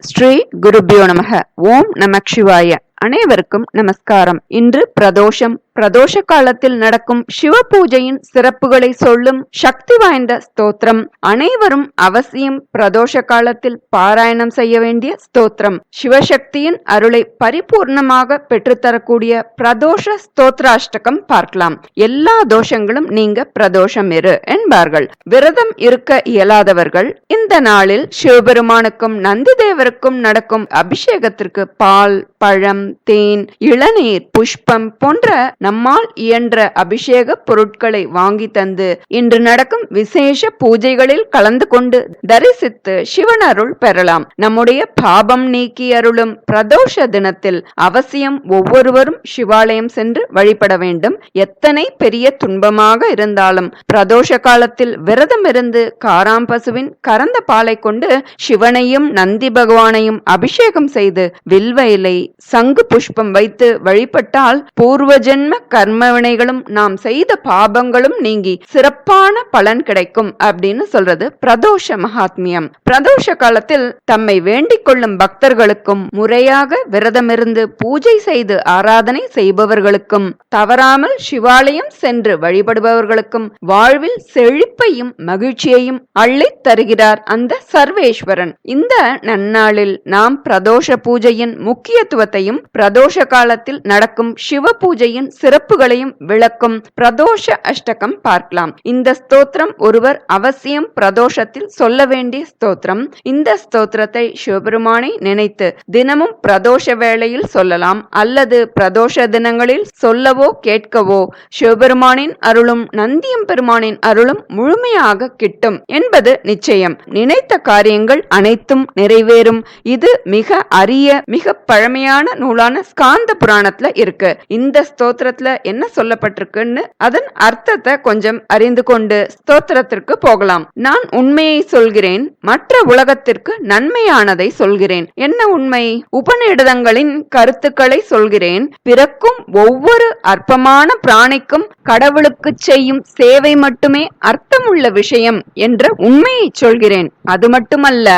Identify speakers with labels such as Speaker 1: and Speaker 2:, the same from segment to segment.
Speaker 1: ஸ்ரீ குருபியோ நமக. ஓம் நமக் சிவாய. அனைவருக்கும் நமஸ்காரம். இன்று பிரதோஷம் பிரதோஷ காலத்தில் நடக்கும் சிவ பூஜையின் சிறப்புகளை சொல்லும் சக்தி வாய்ந்த ஸ்தோத்திரம். அனைவரும் அவசியம் பிரதோஷ காலத்தில் பாராயணம் செய்ய வேண்டிய ஸ்தோத்திரம். சிவசக்தியின் அருளை பரிபூர்ணமாக பெற்றுத்தரக்கூடிய பிரதோஷ ஸ்தோத்ராஷ்டகம் பார்க்கலாம். எல்லா தோஷங்களும் நீங்க பிரதோஷம் இரு என்பார்கள். விரதம் இருக்க இயலாதவர்கள் இந்த நாளில் சிவபெருமானுக்கும் நந்தி தேவருக்கும் நடக்கும் அபிஷேகத்திற்கு பால் பழம் தேன் இளநீர் புஷ்பம் போன்ற நம்மால் இயன்ற அபிஷேக பொருட்களை வாங்கி தந்து இன்று நடக்கும் விசேஷ பூஜைகளில் கலந்து கொண்டு தரிசித்து சிவன் அருள் பெறலாம். நம்முடைய பாபம் நீக்கி அருளும் பிரதோஷ தினத்தில் அவசியம் ஒவ்வொருவரும் சிவாலயம் சென்று வழிபட வேண்டும். எத்தனை பெரிய துன்பமாக இருந்தாலும் பிரதோஷ காலத்தில் விரதம் இருந்து காராம்பசுவின் கரந்த பாலை கொண்டு சிவனையும் நந்தி பகவானையும் அபிஷேகம் செய்து வில்வ இலை சங்கு புஷ்பம் வைத்து வழிபட்டால் பூர்வஜன் ஜென்ம கர்ம வினைகளும் நாம் செய்த பாபங்களும் நீங்கி சிறப்பான பலன் கிடைக்கும் அப்படின்னு சொல்றது பிரதோஷ மகாத்மியம். பிரதோஷ காலத்தில் தம்மை வேண்டிக் கொள்ளும் பக்தர்களுக்கும் முறையாக விரதமிருந்து பூஜை செய்து ஆராதனை செய்பவர்களுக்கும் தவறாமல் சிவாலயம் சென்று வழிபடுபவர்களுக்கும் வாழ்வில் செழிப்பையும் மகிழ்ச்சியையும் அள்ளித் தருகிறார் அந்த சர்வேஸ்வரன். இந்த நன்னாளில் நாம் பிரதோஷ பூஜையின் முக்கியத்துவத்தையும் பிரதோஷ காலத்தில் நடக்கும் சிவ பூஜையின் சிறப்புகளையும் விளக்கும் பிரதோஷ அஷ்டகம் பார்க்கலாம். இந்த ஸ்தோத்திரம் ஒருவர் அவசியம் பிரதோஷத்தில் சொல்ல வேண்டிய ஸ்தோத்திரம். இந்த ஸ்தோத்திரத்தை சிவபெருமானை நினைத்து தினமும் பிரதோஷ வேளையில் சொல்லலாம். அல்லது பிரதோஷ தினங்களில் சொல்லவோ கேட்கவோ சிவபெருமானின் அருளும் நந்தியம் பெருமானின் அருளும் முழுமையாக கிட்டும் என்பது நிச்சயம். நினைத்த காரியங்கள் அனைத்தும் நிறைவேறும். இது மிக அரிய மிக பழமையான நூலான ஸ்காந்த புராணத்துல இருக்கு. இந்த ஸ்தோத்திர ஸ்தோத்திரத்துல என்ன சொல்லப்பட்டிருக்குன்னு அதன் அர்த்தத்தை கொஞ்சம் அறிந்து கொண்டு ஸ்தோத்திரத்திற்கு போகலாம். நான் உண்மையை சொல்கிறேன் மற்ற உலகத்திற்கு நன்மையானதை சொல்கிறேன். என்ன உண்மை? உபநிடதங்களின் கருத்துக்களை சொல்கிறேன். பிறக்கும் ஒவ்வொரு அற்பமான பிராணிக்கும் கடவுளுக்கு செய்யும் சேவை மட்டுமே அர்த்தமுள்ள விஷயம் என்ற உண்மையை சொல்கிறேன். அது மட்டுமல்ல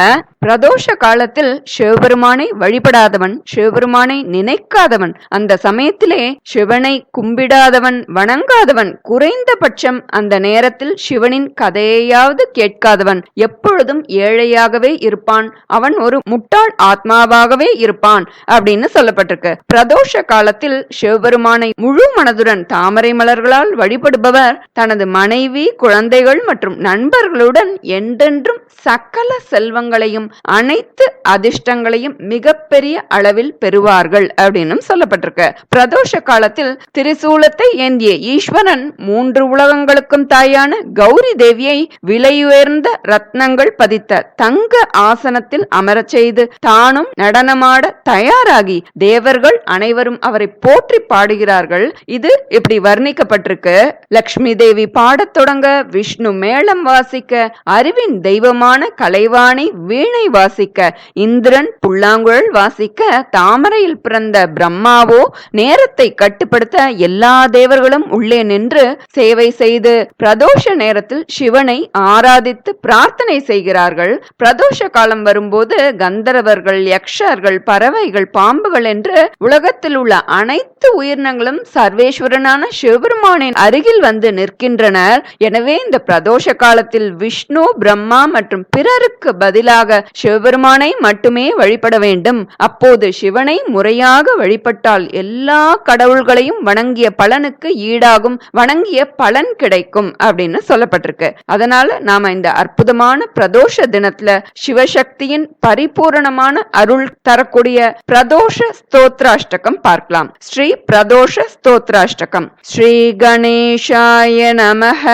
Speaker 1: பிரதோஷ காலத்தில் சிவபெருமானை வழிபடாதவன் சிவபெருமானை நினைக்காதவன் அந்த சமயத்திலே சிவனை கும்பிடாதவன் வணங்காதவன் குறைந்தபட்சம் அந்த நேரத்தில் சிவனின் கதையையாவது கேட்காதவன் எப்பொழுதும் ஏழையாகவே இருப்பான் அவன் ஒரு முட்டாள் ஆத்மாவாகவே இருப்பான் அப்படின்னு சொல்லப்பட்டிருக்கு. பிரதோஷ காலத்தில் சிவபெருமானை முழு மனதுடன் தாமரை மலர்களால் வழிபடுபவர் தனது மனைவி குழந்தைகள் மற்றும் நண்பர்களுடன் என்றென்றும் சக்கல செல்வங்களையும் அனைத்து அதிர்ஷ்டங்களையும் மிகப்பெரிய அளவில் பெறுவார்கள் அப்படின்னு சொல்லப்பட்டிருக்கு. பிரதோஷ காலத்தில் திரிசூலத்தை ஏந்திய ஈஸ்வரன் மூன்று உலகங்களுக்கும் தாயான கௌரி தேவியை விலையுயர்ந்த ரத்னங்கள் பதித்த தங்க ஆசனத்தில் அமரச் செய்து தானும் நடனமாட தயாராகி தேவர்கள் அனைவரும் அவரை போற்றி பாடுகிறார்கள். இது இப்படி வர்ணிக்கப்பட்டிருக்கு. லக்ஷ்மி தேவி பாடத் தொடங்க விஷ்ணு மேளம் வாசிக்க அறிவின் தெய்வமான கலைவாணி வீணை வாசிக்க இந்திரன் புல்லாங்குழல் வாசிக்க தாமரையில் பிறந்த பிரம்மாவோ நேரத்தை கட்டுப்படுத்த எல்லா தேவர்களும் உள்ளே நின்று சேவை செய்து பிரதோஷ நேரத்தில் சிவனை ஆராதித்து பிரார்த்தனை செய்கிறார்கள். பிரதோஷ காலம் வரும்போது கந்தரவர்கள் யக்ஷர்கள் பறவைகள் பாம்புகள் என்று உலகத்தில் உள்ள அனைத்து உயிரினங்களும் சர்வேஸ்வரனான சிவபெருமானின் அருகில் வந்து நிற்கின்றனர். எனவே இந்த பிரதோஷ காலத்தில் விஷ்ணு பிரம்மா மற்றும் பிறருக்கு பதிலாக சிவபெருமானை மட்டுமே வழிபட வேண்டும். அப்போது சிவனை முறையாக வழிபட்டால் எல்லா கடவுள்களையும் வணங்கிய பலனுக்கு ஈடாகும் வணங்கிய பலன் கிடைக்கும் அப்படின்னு சொல்லப்பட்டிருக்கு. அதனால நாம இந்த அற்புதமான பிரதோஷ தினத்துல சிவசக்தியின் பரிபூரணமான அருள் தரக்கூடிய பிரதோஷ ஸ்தோத்ராஷ்டகம் பார்க்கலாம். ஸ்ரீ பிரதோஷ ஸ்தோத்ராஷ்டகம். ஸ்ரீ கணேஷாய நமக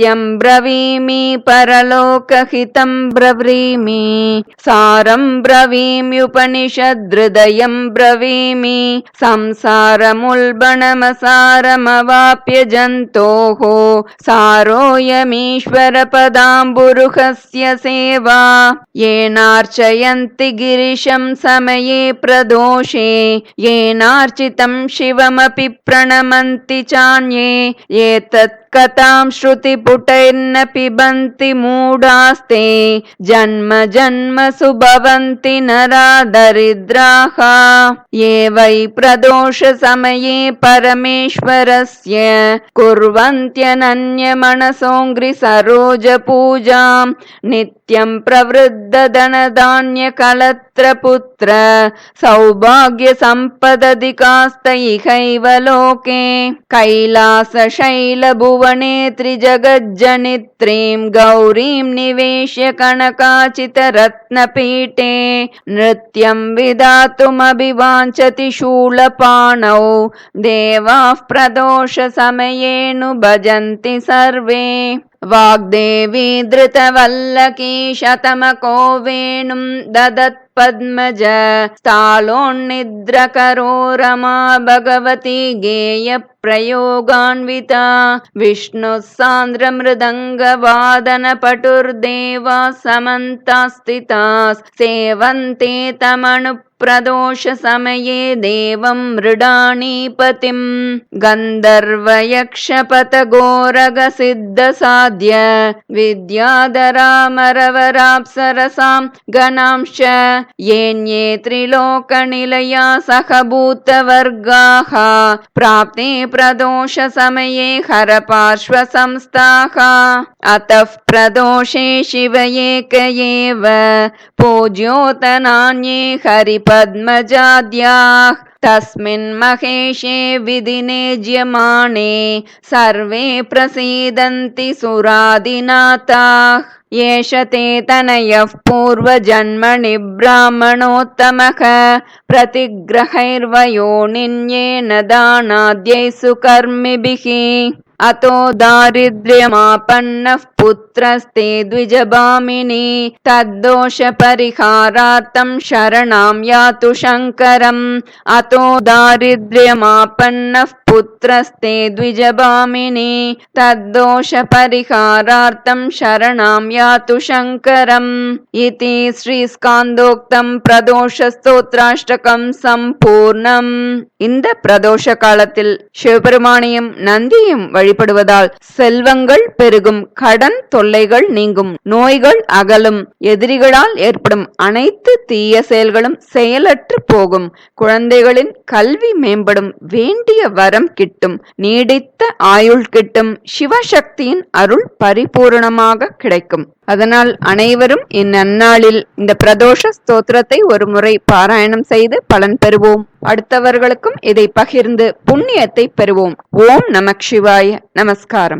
Speaker 1: ्यम् ब्रवीमि परलोकहितम् ब्रवीमि सारम् ब्रवीमि ब्रवीमि संसारमुल्बणमसारमवाप्य जन्तोः सारोऽयमीश्वरपदाम्बुरुहस्य सेवा येनार्चयन्ति गिरिशम् समये प्रदोषे येनार्चितम् शिवमपि प्रणमन्ति चान्ये एतत् तत्कथां श्रुतिपुटैर्न पिबन्ति मूढास्ते जन्म जन्मसु भवन्ति नरा दरिद्राः ये वै प्रदोषसमये परमेश्वरस्य कुर्वन्त्यनन्यमनसोऽङ्घ्रिसरोजपूजां नित्यं प्रवृद्धधनधान्यकलत्रपुत्र सौभाग्यसम्पदधिकास्त इहैव लोके। कैलासशैलभुवने त्रिजगज्जनित्रीं गौरीं निवेश्य कनकाचितरत्नपीठे। नृत्यं विधातुमभिवाञ्छति शूलपाणौ देवाः प्रदोषसमयेनु भजन्ति सर्वे वाग्देवी धृतवल्लकी शतमको वेणुं ददत् पद्मज। स्थालोन्निद्रकरो रमा भगवती गेयप्रयोगान्विता। विष्णुः सान्द्रमृदङ्गवादनपटुर्देवा समन्तास्थिताः। सेवन्ते तमनु प्रदोषसमये देवं मृडानीपतिं गन्धर्वयक्षपतगोरगसिद्धसाध्य विद्याधरामरवराप्सरसां गणांश्च येन्ये त्रिलोकनिलया सह भूतवर्गाः प्राप्ते प्रदोषसमये हरपार्श्वसंस्थाः अतः प्रदोषे शिव एक एव पूज्योतनान्ये हरिपद्मजाद्याः तस्मिन् महेशे ज्यमाणे सर्वे प्रसीदन्ति सुरादिनाथाः। एष ते तनयः पूर्वजन्मनि ब्राह्मणोत्तमः प्रतिग्रहैर्वयोनिन्येन दानाद्यैः सुकर्मिभिः अतो दारिद्र्यमापन्नः पुत्रस्ते द्विजभामिनी तद्दोषपरिहारार्थं शरणां यातु शङ्करम् अतो दारिद्र्यमापन्नः पुत्रस्ते द्विजभामिनी तद्दोषपरिहारार्थं शरणां यातु शङ्करम् इति ஸ்ரீஸ்காந்தோக்தம் பிரதோஷஸ்தோத்ராஷ்டகம் சம்பூர்ணம் இந்த பிரதோஷ காலத்தில் சிவபெருமானையும் நந்தியும் வழிபடுவதால் செல்வங்கள் பெருகும் கடன் தொல்லைகள் நீங்கும் நோய்கள் அகலும் எதிரிகளால் ஏற்படும் அனைத்து தீய செயல்களும் செயலற்று போகும். குழந்தைகளின் கல்வி மேம்படும் வேண்டிய வரம் கிட்டும் நீடித்த ஆயுள் கிட்டும் சிவசக்தியின் அருள் பரிபூரணமாக கிடைக்கும். அதனால் அனைவரும் இந்நன்னாளில் இந்த பிரதோஷ ஸ்தோத்திரத்தை ஒரு முறை பாராயணம் செய்து பலன் பெறுவோம். அடுத்தவர்களுக்கும் இதை பகிர்ந்து புண்ணியத்தை பெறுவோம். ஓம் நமக் சிவாய. நமஸ்காரம்.